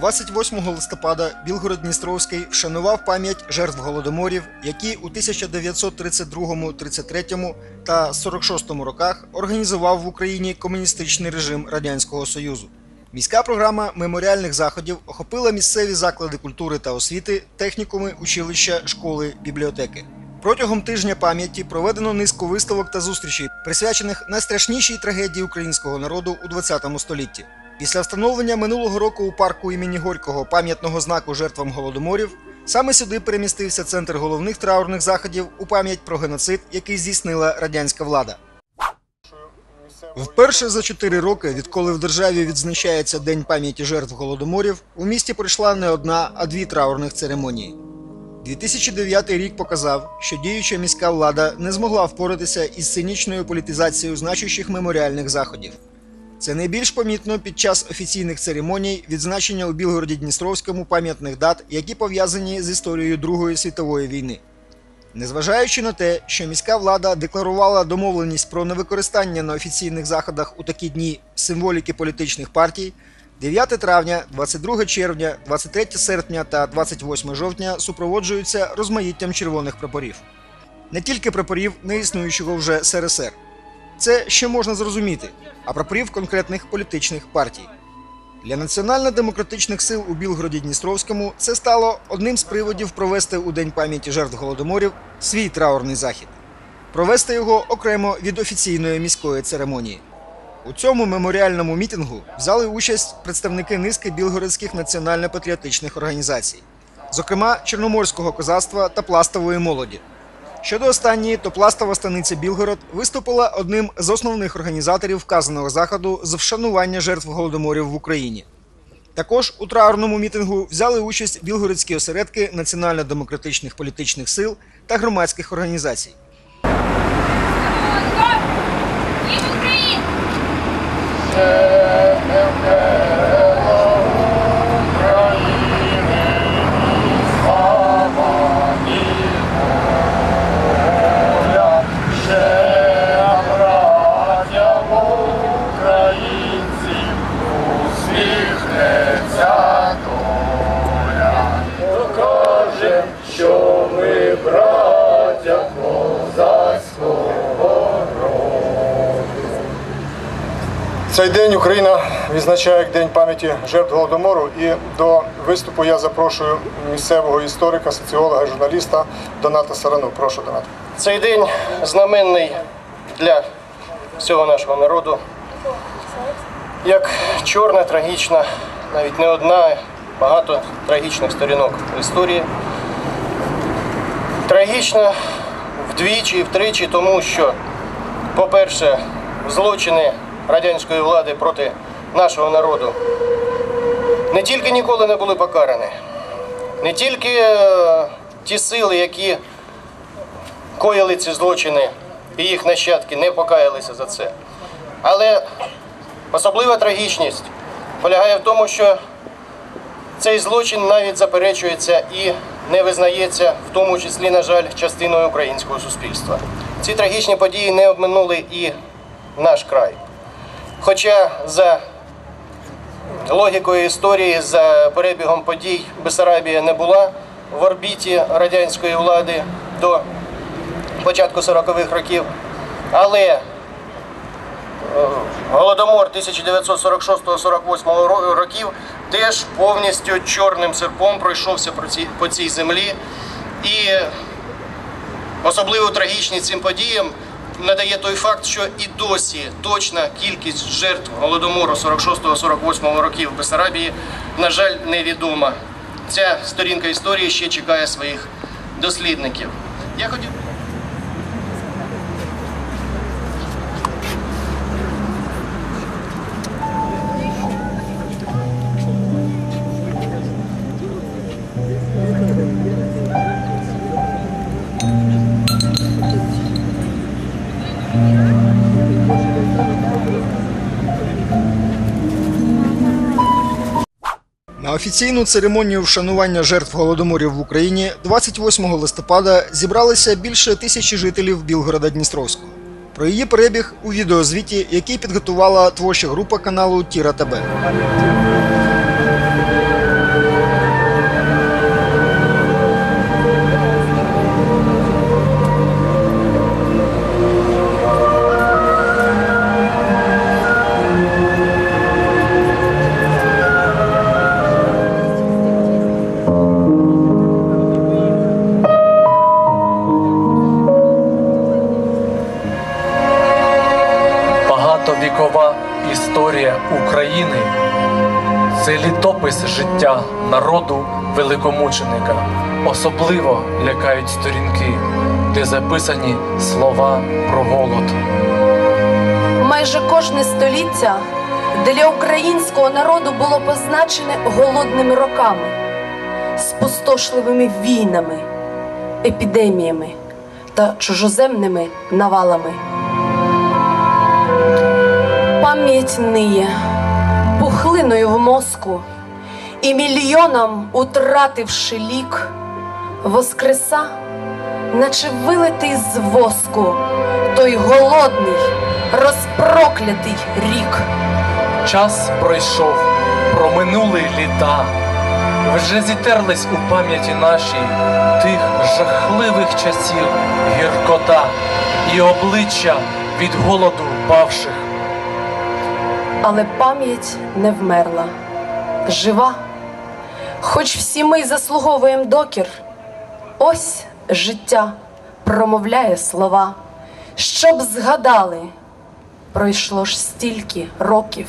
28 листопада Білгород-Дністровський вшанував пам'ять жертв голодоморів, які у 1932, 33 та 46 роках організував в Україні комуністичний режим Радянського Союзу. Міська програма меморіальних заходів охопила місцеві заклади культури та освіти, технікуми, училища, школи, бібліотеки. Протягом тижня пам'яті проведено низку виставок та зустрічей, присвячених найстрашнішій трагедії українського народу у ХХ столітті. Після встановлення минулого року у парку імені Горького пам'ятного знаку жертвам голодоморів саме сюди перемістився центр головних траурних заходів у пам'ять про геноцид, який здійснила радянська влада. Вперше за чотири роки, відколи в державі відзначається День пам'яті жертв голодоморів, у місті пройшла не одна, а дві траурних церемонії. 2009 рік показав, що діюча міська влада не змогла впоратися із цинічною політизацією значущих меморіальних заходів. Це найбільш помітно під час офіційних церемоній відзначення у Білгороді Дністровському пам'ятних дат, які пов'язані з історією Другої світової війни. Незважаючи на те, що міська влада декларувала домовленість про невикористання на офіційних заходах у такі дні символіки політичних партій, 9 травня, 22 червня, 23 серпня та 28 жовтня супроводжуються розмаїттям червоних прапорів. Не тільки прапорів неіснуючого вже СРСР. Це ще можна зрозуміти, а прапорів конкретних політичних партій. Для національно-демократичних сил у Білгороді Дністровському це стало одним з приводів провести у День пам'яті жертв голодоморів свій траурний захід, провести його окремо від офіційної міської церемонії. У цьому меморіальному мітингу взяли участь представники низки білгородських національно-патріотичних організацій, зокрема Чорноморського козацтва та пластової молоді. Щодо останньої, то пластова станиця Білгород виступила одним з основних організаторів вказаного заходу з вшанування жертв голодоморів в Україні. Також у траурному мітингу взяли участь білгородські осередки національно-демократичних політичних сил та громадських організацій. Україні! Цей день Україна відзначає як День пам'яті жертв голодомору. І до виступу я запрошую місцевого історика, соціолога, журналіста Доната Сарану. Прошу Донат. Цей день знаменний для всього нашого народу. Як чорна, трагічна, навіть не одна, багато трагічних сторінок в історії. Трагічна вдвічі і втричі, тому що, по-перше, злочини радянської влади проти нашого народу не тільки ніколи не були покарані, не тільки е, ті сили, які коїли ці злочини і їх нащадки не покаялися за це. Але особлива трагічність полягає в тому, що цей злочин навіть заперечується і не визнається, в тому числі, на жаль, частиною українського суспільства. Ці трагічні події не обминули і наш край. Хоча за логікою історії, за перебігом подій Бесарабія не була в орбіті радянської влади до початку 40-х років. Але е, Голодомор 1946-48 ро- років теж повністю чорним серпом пройшовся по цій, землі. І особливу трагічність цим подіям надає той факт, що і досі точна кількість жертв голодомору 46-48 років в Бесарабії, на жаль, невідома. Ця сторінка історії ще чекає своїх дослідників. Я хотів. На офіційну церемонію вшанування жертв голодоморів в Україні 28 листопада зібралися більше тисячі жителів Білгорода Дністровського. Про її перебіг у відеозвіті, який підготувала творча група каналу Тіра ТБ. Історія України. Це літопис життя народу великомученика. Особливо лякають сторінки, де записані слова про голод. Майже кожне століття для українського народу було позначене голодними роками, спустошливими війнами, епідеміями та чужоземними навалами. Пам'ять ниє пухлиною в мозку і мільйонам, утративши лік, воскреса, наче вилитий з воску, той голодний, розпроклятий рік. Час пройшов, проминули літа. Вже зітерлись у пам'яті нашій тих жахливих часів гіркота і обличчя від голоду павших. Але пам'ять не вмерла, жива. Хоч всі ми заслуговуємо докір, ось життя промовляє слова, щоб згадали, пройшло ж стільки років.